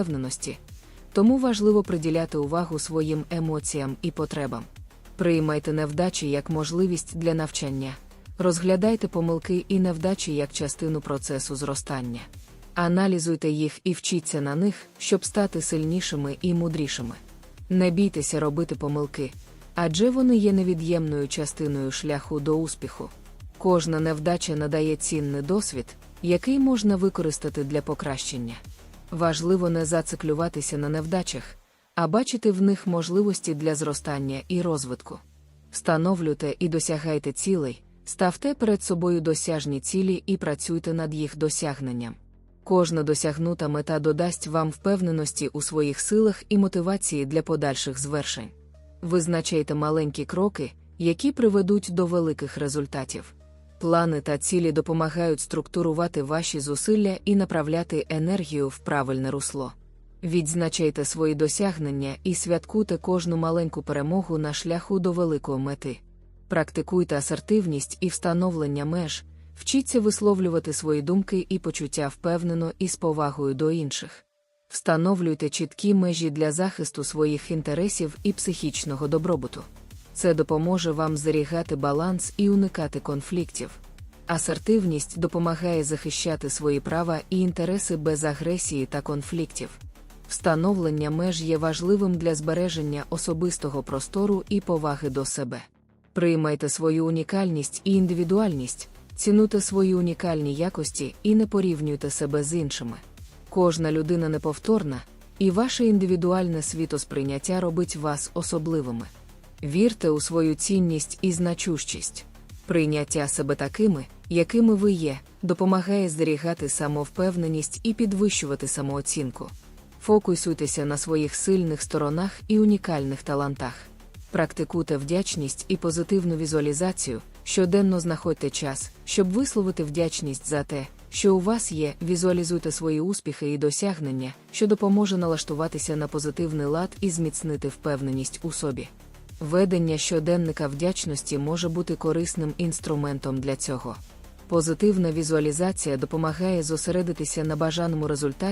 впевненості, тому важливо приділяти увагу своїм емоціям і потребам. Приймайте невдачі як можливість для навчання, розглядайте помилки і невдачі як частину процесу зростання. Аналізуйте їх і вчіться на них, щоб стати сильнішими і мудрішими. Не бійтеся робити помилки, адже вони є невід'ємною частиною шляху до успіху. Кожна невдача надає цінний досвід, який можна використати для покращення. Важливо не зациклюватися на невдачах, а бачити в них можливості для зростання і розвитку. Встановлюйте і досягайте цілей, ставте перед собою досяжні цілі і працюйте над їх досягненням. Кожна досягнута мета додасть вам впевненості у своїх силах і мотивації для подальших звершень. Визначайте маленькі кроки, які приведуть до великих результатів. Плани та цілі допомагають структурувати ваші зусилля і направляти енергію в правильне русло. Відзначайте свої досягнення і святкуйте кожну маленьку перемогу на шляху до великої мети. Практикуйте асертивність і встановлення меж, вчіться висловлювати свої думки і почуття впевнено і з повагою до інших. Встановлюйте чіткі межі для захисту своїх інтересів і психічного добробуту. Це допоможе вам зберігати баланс і уникати конфліктів. Асертивність допомагає захищати свої права і інтереси без агресії та конфліктів. Встановлення меж є важливим для збереження особистого простору і поваги до себе. Приймайте свою унікальність і індивідуальність, цінуйте свої унікальні якості і не порівнюйте себе з іншими. Кожна людина неповторна, і ваше індивідуальне світосприйняття робить вас особливими. Вірте у свою цінність і значущість. Прийняття себе такими, якими ви є, допомагає зберігати самовпевненість і підвищувати самооцінку. Фокусуйтеся на своїх сильних сторонах і унікальних талантах. Практикуйте вдячність і позитивну візуалізацію, щоденно знаходьте час, щоб висловити вдячність за те, що у вас є, візуалізуйте свої успіхи і досягнення, що допоможе налаштуватися на позитивний лад і зміцнити впевненість у собі. Ведення щоденника вдячності може бути корисним інструментом для цього. Позитивна візуалізація допомагає зосередитися на бажаному результаті